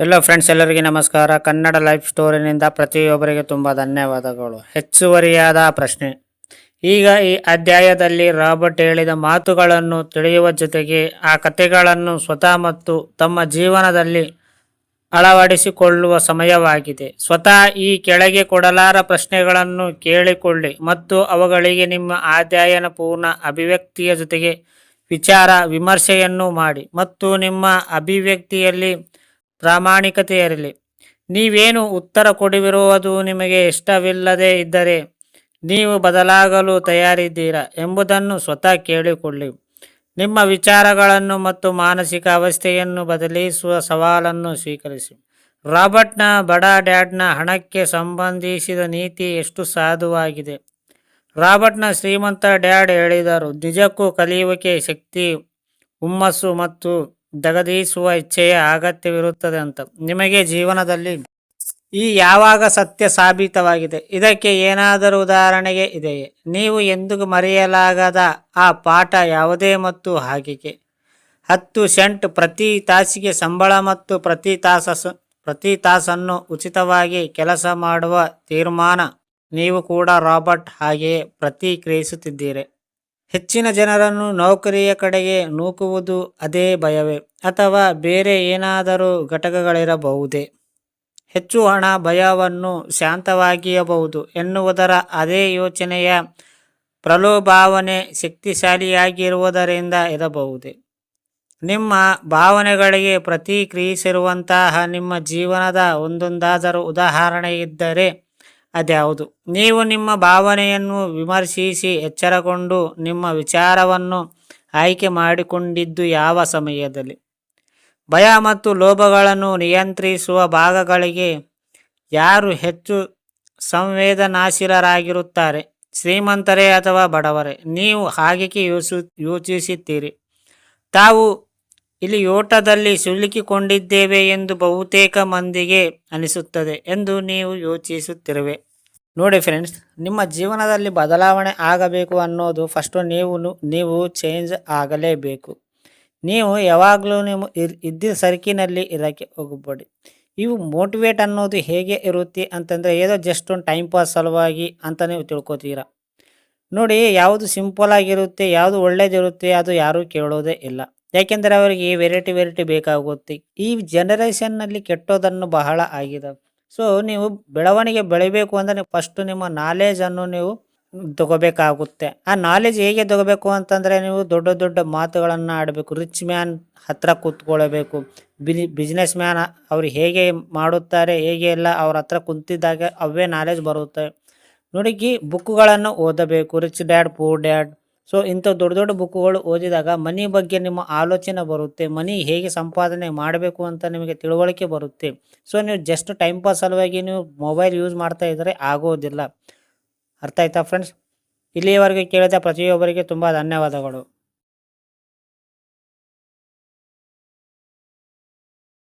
ಎಲ್ಲ ಫ್ರೆಂಡ್ಸ್ ಎಲ್ಲರಿಗೆ ನಮಸ್ಕಾರ. ಕನ್ನಡ ಲೈಫ್ ಸ್ಟೋರಿನಿಂದ ಪ್ರತಿಯೊಬ್ಬರಿಗೆ ತುಂಬ ಧನ್ಯವಾದಗಳು. ಹೆಚ್ಚುವರಿಯಾದ ಪ್ರಶ್ನೆ. ಈಗ ಈ ಅಧ್ಯಾಯದಲ್ಲಿ ರಾಬರ್ಟ್ ಹೇಳಿದ ಮಾತುಗಳನ್ನು ತಿಳಿಯುವ ಜೊತೆಗೆ ಆ ಕಥೆಗಳನ್ನು ಸ್ವತಃ ಮತ್ತು ತಮ್ಮ ಜೀವನದಲ್ಲಿ ಅಳವಡಿಸಿಕೊಳ್ಳುವ ಸಮಯವಾಗಿದೆ. ಸ್ವತಃ ಈ ಕೆಳಗೆ ಕೊಡಲಾರ ಪ್ರಶ್ನೆಗಳನ್ನು ಕೇಳಿಕೊಳ್ಳಿ ಮತ್ತು ಅವುಗಳಿಗೆ ನಿಮ್ಮ ಅಧ್ಯಯನ ಪೂರ್ಣ ಅಭಿವ್ಯಕ್ತಿಯ ಜೊತೆಗೆ ವಿಚಾರ ವಿಮರ್ಶೆಯನ್ನು ಮಾಡಿ ಮತ್ತು ನಿಮ್ಮ ಅಭಿವ್ಯಕ್ತಿಯಲ್ಲಿ ಪ್ರಾಮಾಣಿಕತೆ ಇರಲಿ ನೀವೇನು ಉತ್ತರ ಕೊಡುವಿರುವುದು ನಿಮಗೆ ಇಷ್ಟವಿಲ್ಲದೆ ಇದ್ದರೆ ನೀವು ಬದಲಾಗಲು ತಯಾರಿದ್ದೀರಾ ಎಂಬುದನ್ನು ಸ್ವತಃ ಕೇಳಿಕೊಳ್ಳಿ. ನಿಮ್ಮ ವಿಚಾರಗಳನ್ನು ಮತ್ತು ಮಾನಸಿಕ ಅವಸ್ಥೆಯನ್ನು ಬದಲಿಸುವ ಸವಾಲನ್ನು ಸ್ವೀಕರಿಸಿ. ರಾಬರ್ಟ್ನ ಬಡ ಡ್ಯಾಡ್ನ ಹಣಕ್ಕೆ ಸಂಬಂಧಿಸಿದ ನೀತಿ ಎಷ್ಟು ಸಾಧುವಾಗಿದೆ. ರಾಬರ್ಟ್ನ ಶ್ರೀಮಂತ ಡ್ಯಾಡ್ ಹೇಳಿದರು, ನಿಜಕ್ಕೂ ಕಲಿಯುವಿಕೆ ಶಕ್ತಿ, ಹುಮ್ಮಸ್ಸು ಮತ್ತು ಜಗದೀಸುವ ಇಚ್ಛೆಯ ಅಗತ್ಯವಿರುತ್ತದೆ ಅಂತ. ನಿಮಗೆ ಜೀವನದಲ್ಲಿ ಈ ಯಾವಾಗ ಸತ್ಯ ಸಾಬೀತವಾಗಿದೆ? ಇದಕ್ಕೆ ಏನಾದರೂ ಉದಾಹರಣೆಗೆ ಇದೆಯೇ? ನೀವು ಎಂದಿಗೂ ಮರೆಯಲಾಗದ ಆ ಪಾಠ ಯಾವುದೇ ಮತ್ತು ಹಾಗೆ ಹತ್ತು ಸೆಂಟ್ ಪ್ರತಿ ತಾಸಿಗೆ ಸಂಬಳ ಮತ್ತು ಪ್ರತಿ ತಾಸ ಪ್ರತಿ ತಾಸನ್ನು ಉಚಿತವಾಗಿ ಕೆಲಸ ಮಾಡುವ ತೀರ್ಮಾನ ನೀವು ಕೂಡ ರಾಬರ್ಟ್ ಹಾಗೆಯೇ ಪ್ರತಿಕ್ರಿಯಿಸುತ್ತಿದ್ದೀರಿ. ಹೆಚ್ಚಿನ ಜನರನ್ನು ನೌಕರಿಯ ಕಡೆಗೆ ನೂಕುವುದು ಅದೇ ಭಯವೇ. ಅಥವಾ ಬೇರೆ ಏನಾದರೂ ಘಟಕಗಳಿರಬಹುದೇ. ಹೆಚ್ಚು ಹಣ ಭಯವನ್ನು ಶಾಂತವಾಗಿಯಬಹುದು ಎನ್ನುವುದರ ಅದೇ ಯೋಚನೆಯ ಪ್ರಲೋಭಾವನೆ ಶಕ್ತಿಶಾಲಿಯಾಗಿರುವುದರಿಂದ ಇರಬಹುದೇ. ನಿಮ್ಮ ಭಾವನೆಗಳಿಗೆ ಪ್ರತಿಕ್ರಿಯಿಸಿರುವಂತಹ ನಿಮ್ಮ ಜೀವನದ ಒಂದೊಂದಾದರೂ ಉದಾಹರಣೆ ಇದ್ದರೆ ಅದ್ಯಾವುದು ನೀವು ನಿಮ್ಮ ಭಾವನೆಯನ್ನು ವಿಮರ್ಶಿಸಿ ಎಚ್ಚರಗೊಂಡು ನಿಮ್ಮ ವಿಚಾರವನ್ನು ಆಯ್ಕೆ ಮಾಡಿಕೊಂಡಿದ್ದು ಯಾವ ಸಮಯದಲ್ಲಿ? ಭಯ ಮತ್ತು ಲೋಭಗಳನ್ನು ನಿಯಂತ್ರಿಸುವ ಭಾಗಗಳಿಗೆ ಯಾರು ಹೆಚ್ಚು ಸಂವೇದನಾಶೀಲರಾಗಿರುತ್ತಾರೆ? ಶ್ರೀಮಂತರೇ ಅಥವಾ ಬಡವರೇ? ನೀವು ಹಾಗೆ ಯೋಚಿ ಯೋಚಿಸುತ್ತೀರಿ. ತಾವು ಇಲ್ಲಿ ಓಟದಲ್ಲಿ ಸಿಲುಕಿಕೊಂಡಿದ್ದೇವೆ ಎಂದು ಬಹುತೇಕ ಮಂದಿಗೆ ಅನಿಸುತ್ತದೆ ಎಂದು ನೀವು ಯೋಚಿಸುತ್ತಿರುವೆ. ನೋಡಿ ಫ್ರೆಂಡ್ಸ್ ನಿಮ್ಮ ಜೀವನದಲ್ಲಿ ಬದಲಾವಣೆ ಆಗಬೇಕು ಅನ್ನೋದು ಫಸ್ಟು ನೀವು ನೀವು ಚೇಂಜ್ ಆಗಲೇಬೇಕು. ನೀವು ಯಾವಾಗಲೂ ನೀವು ಇದ್ದ ಸರಕಿನಲ್ಲಿ ಇರೋಕ್ಕೆ ಹೋಗಬೇಡಿ. ಇವು ಮೋಟಿವೇಟ್ ಅನ್ನೋದು ಹೇಗೆ ಇರುತ್ತೆ ಅಂತಂದರೆ ಏನೋ ಜಸ್ಟ್ ಒಂದು ಟೈಮ್ ಪಾಸ್ ಸಲುವಾಗಿ ಅಂತ ನೀವು ತಿಳ್ಕೊತೀರ. ನೋಡಿ, ಯಾವುದು ಸಿಂಪಲ್ ಆಗಿರುತ್ತೆ, ಯಾವುದು ಒಳ್ಳೇದಿರುತ್ತೆ, ಅದು ಯಾರೂ ಕೇಳೋದೇ ಇಲ್ಲ. ಯಾಕೆಂದರೆ ಅವರಿಗೆ ವೆರೈಟಿ ವೆರೈಟಿ ಬೇಕಾಗುತ್ತೆ. ಈ ಜನರೇಷನ್ನಲ್ಲಿ ಕೆಟ್ಟೋದನ್ನು ಬಹಳ ಆಗಿದೆ. ಸೊ ನೀವು ಬೆಳವಣಿಗೆ ಬೆಳಿಬೇಕು ಅಂದರೆ ಫಸ್ಟ್ ನಿಮ್ಮ ನಾಲೆಜನ್ನು ನೀವು ತಗೋಬೇಕಾಗುತ್ತೆ. ಆ ನಾಲೆಜ್ ಹೇಗೆ ತಗೋಬೇಕು ಅಂತಂದರೆ ನೀವು ದೊಡ್ಡ ದೊಡ್ಡ ಮಾತುಗಳನ್ನು ಆಡಬೇಕು. ರಿಚ್ ಮ್ಯಾನ್ ಹತ್ರ ಕೂತ್ಕೊಳ್ಳಬೇಕು ಬಿನಿ ಬಿಸ್ನೆಸ್ ಮ್ಯಾನ್ ಅವ್ರು ಹೇಗೆ ಮಾಡುತ್ತಾರೆ, ಹೇಗೆ ಎಲ್ಲ ಅವ್ರ ಹತ್ರ ಕುಂತಿದ್ದಾಗ ಅವೇ ನಾಲೆಜ್ ಬರುತ್ತೆ. ನೋಡಿ ಬುಕ್ಗಳನ್ನು ಓದಬೇಕು. Rich dad poor dad so ಇಂಥ ದೊಡ್ಡ ದೊಡ್ಡ ಬುಕ್ಗಳು ಓದಿದಾಗ ಮನಿ ಬಗ್ಗೆ ನಿಮ್ಮ ಆಲೋಚನೆ ಬರುತ್ತೆ, ಮನಿ ಹೇಗೆ ಸಂಪಾದನೆ ಮಾಡಬೇಕು ಅಂತ ನಿಮಗೆ ತಿಳುವಳಿಕೆ ಬರುತ್ತೆ. ಸೊ ನೀವು ಜಸ್ಟ್ ಟೈಮ್ ಪಾಸ್ ಸಲುವಾಗಿ ನೀವು ಮೊಬೈಲ್ ಯೂಸ್ ಮಾಡ್ತಾ ಇದ್ದರೆ ಆಗೋದಿಲ್ಲ. ಅರ್ಥ ಆಯ್ತಾ ಫ್ರೆಂಡ್ಸ್ ಇಲ್ಲಿಯವರೆಗೆ ಕೇಳಿದ ಪ್ರತಿಯೊಬ್ಬರಿಗೆ ತುಂಬ ಧನ್ಯವಾದಗಳು.